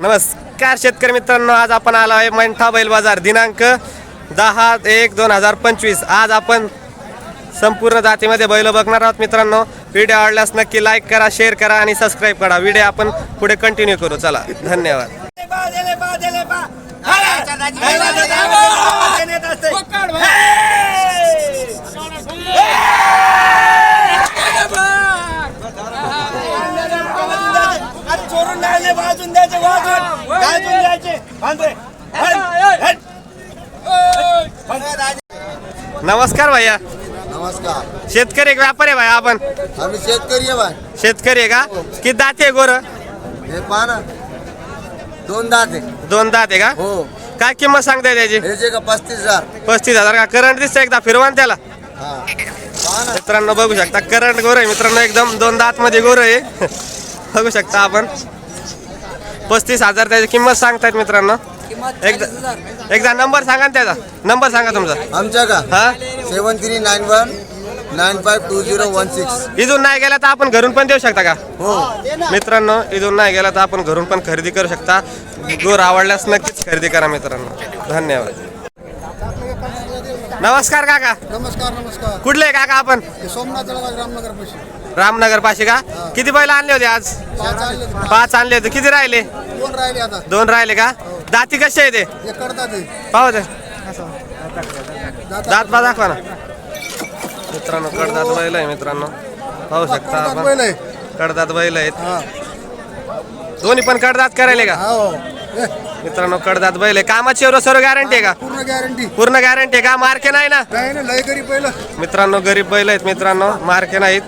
नमस्कार शेतकरी मित्रांनो आज आपण आलो आहे मंठा बैल बाजार दिनांक दहा एक दोन हजार पंचवीस. आज आपण संपूर्ण जातीमध्ये बैल बघणार आहोत मित्रांनो. व्हिडिओ आवडल्यास नक्की लाईक करा शेअर करा आणि सबस्क्राईब करा. व्हिडिओ आपण पुढे कंटिन्यू करू. चला धन्यवाद. द्यायचे वाजून द्यायचे वाजून. वाजून द्यायचे. नमस्कार भैया. नमस्कार. शेतकरी एक व्यापारी आहे भाई आपण. आम्ही शेतकरी आहे बाय शेतकरी आहे का? किती दाते आहे गोर? हे पहा ना. दोन दात आहे. दोन दात आहे का? हो. काय किंमत सांगताय त्याची? हे जे का पस्तीस हजार. पस्तीस हजार. का करंट दिसतं एकदा? फिरवा ना त्याला. हा. पहा ना. मित्रांनो बघू शकता. करंट गोर आहे मित्रांनो. एकदम दोन दात मध्ये गोर आहे. बघू शकता आपण. पस्तीस हजार त्याची किंमत सांगतायत मित्रांनो. एकदा एकदा नंबर सांगा ना त्याचा. नंबर सांगा तुमचा. आमच्या का? हा? Seven three nine one nine five two zero one six. इथून नाही गेला तर आपण घरून पण देऊ शकता का? हो. मित्रांनो इथून नाही गेला तर आपण घरून पण खरेदी करू शकता. गोर आवडल्यास नक्कीच खरेदी करा मित्रांनो. धन्यवाद. नमस्कार काका. नमस्कार नमस्कार. कुठले काका आपण? सोमनाथ जळगाव रामनगर पैसे रामनगर पाशी का? किती बैल आणले होते आज? पाच आणले होते. किती राहिले? दोन राहिले आता. दोन राहिले का? दाती कसे आहे ते हे हे. पाहू ते दात- दात बा दाखवा ना. मित्रांनो कडदात बैल आहे मित्रांनो. पाहू शकता आपण. बैल आहे. कडदात बैल आहेत. हा. दोन्ही पण कडदात करायले का? हो. हे, मित्रांनो कडदात बैल आहे. कामाची एवढं सर्व गॅरंटी आहे का? पूर्ण गॅरंटी पूर्ण गॅरंटी आहे का? मार्के नाही ना? लय गरीब पहिलं मित्रांनो गरीब बैल आहेत मित्रांनो. मार्के नाहीत.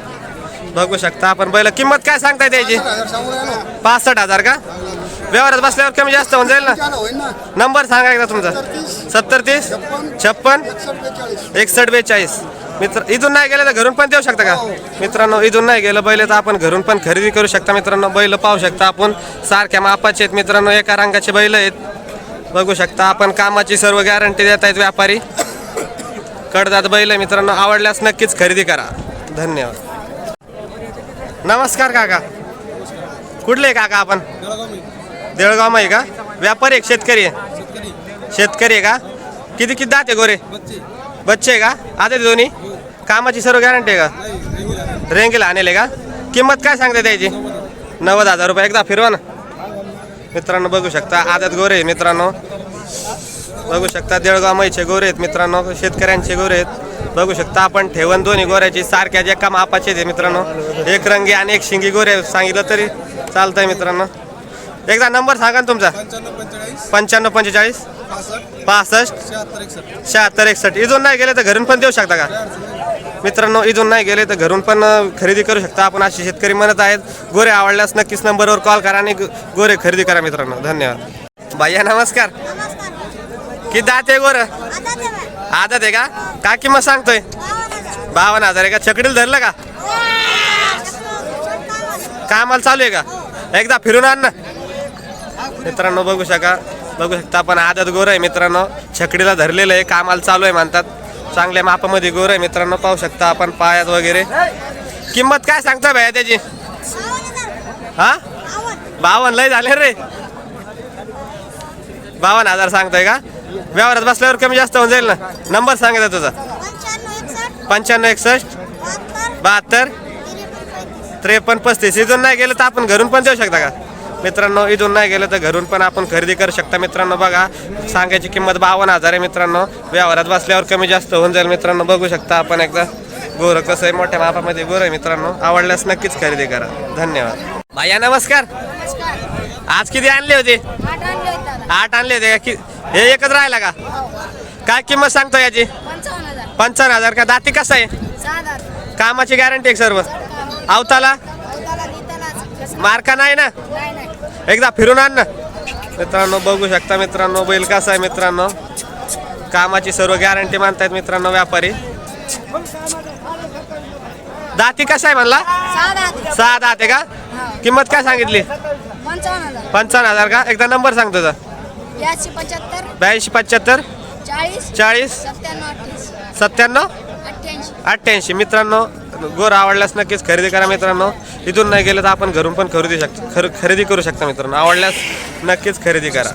बघू शकता आपण बैल. किंमत काय सांगताय त्याची? पासष्ट हजार का? व्यवहारात बसल्यावर कमी जास्त होऊन जाईल ना? नंबर सांगा एकदा तुमचा. सत्तर तीस? छप्पन? एकसष्ट बेचाळीस. मित्र इथून नाही गेलं तर घरून पण देऊ शकता का? मित्रांनो इथून नाही गेलं बैल तर आपण घरून पण खरेदी करू शकता. मित्रांनो बैल पाहू शकता आपण. सारख्या मापाचे आहेत मित्रांनो एका रंगाचे बैल आहेत. बघू शकता आपण कामाची सर्व गॅरंटी देत आहेत व्यापारी. कडदात बैल मित्रांनो आवडल्यास नक्कीच खरेदी करा. धन्यवाद. नमस्कार काका. कुठले काका आपण? देळगाव आहे का? व्यापारी आहे का शेतकरी आहे. शेतकरी आहे का? किती किती दात आहे गोरे? बच्चे आहे का? आता ते दोन्ही? कामाची सर्व गॅरंटी आहे का? रेंगेला आणले का? किंमत काय सांगते त्याची? नव्वद हजार रुपये. एकदा फिरवा ना. मित्रांनो बघू शकता. आदत गोरे आहे मित्रांनो. बघू शकता देळगाव मैचे गोरे आहेत मित्रांनो. शेतकऱ्यांचे गोरे आहेत. बघू शकता आपण ठेवण दोन्ही गोऱ्याची. सारख्या जे काम आपाचे मित्रांनो. एक रंगी आणि एक शिंगी गोरे सांगितलं तरी चालतंय मित्रांनो. एकदा नंबर सांगा ना तुमचा. पंच्याण्णव पंचेचाळीस. पासष्ट. शहात्तर एकसष्ट. इथून नाही गेले तर घरून पण देऊ शकता का? मित्रांनो इथून नाही गेले तर घरून पण खरेदी करू शकता. आपण असे शेतकरी म्हणत आहेत गोरे आवडल्यास नक्कीच नंबरवर कॉल करा आणि गोरे खरेदी करा मित्रांनो. धन्यवाद. भैया नमस्कार. किती दात आहे गोर? आदत आहे का? काय किंमत सांगतोय. बावन्न हजार आहे का? छकडील धरलं का? कामाला चालू आहे का? एकदा फिरून आण ना. मित्रांनो बघू शका बघू शकता आपण आदत गोर आहे मित्रांनो. छकडीला धरलेलं आहे. कामाला चालू आहे म्हणतात. चांगल्या मापामध्ये गोर आहे मित्रांनो. पाहू शकता आपण पायात वगैरे. किंमत काय सांगता भैया त्याची? हा? बावन्न. लय झाले रे. बावन्न हजार सांगताय का? व्यवहारात बसल्यावर कमी जास्त होऊन जाईल ना. नंबर सांगितला तुझा. पंच्याण्णव एकसष्ट. बहात्तर. त्रेपन्न पस्तीस. इथून नाही गेलं तर आपण घरून पण देऊ शकता का? मित्रांनो इथून नाही गेलं तर घरून पण आपण खरेदी करू शकता. मित्रांनो बघा सांगायची किंमत बावन्न हजार आहे मित्रांनो. व्यवहारात बसल्यावर कमी जास्त होऊन जाईल मित्रांनो. बघू शकता आपण एकदा. गोरं कसं आहे मोठ्या मापामध्ये गोरं आहे मित्रांनो. आवडल्यास नक्कीच खरेदी करा. धन्यवाद. भैया नमस्कार. आज किती आणले होते? आठ आणले होते का? हे एकच राहिला का? काय किंमत सांगतो याची? पंचावन्न हजार. का? दाती कसं आहे? कामाची गॅरंटी आहे सर्व? अवताला? मार्का नाही ना? एकदा फिरून आण ना. मित्रांनो बघू शकता मित्रांनो बैल कसा आहे मित्रांनो? कामाची सर्व गॅरंटी मानतायत मित्रांनो व्यापारी. दाती कसा आहे म्हणला? सहा दात आहे का? किंमत काय सांगितली? पंचावन्न हजार. का? एकदा नंबर सांगतो तुझा. ब्याऐंशी पंच्याहत्तर. चाळीस. चाळीस. सत्त्याण्णव अठ्ठ्याऐंशी. मित्रांनो गोर आवडल्यास नक्कीच खरेदी करा मित्रांनो. इथून नाही गेलं तर आपण घरून पण खरेदी शक खर खरेदी करू शकता मित्रांनो. आवडल्यास नक्कीच खरेदी करा.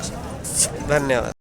धन्यवाद.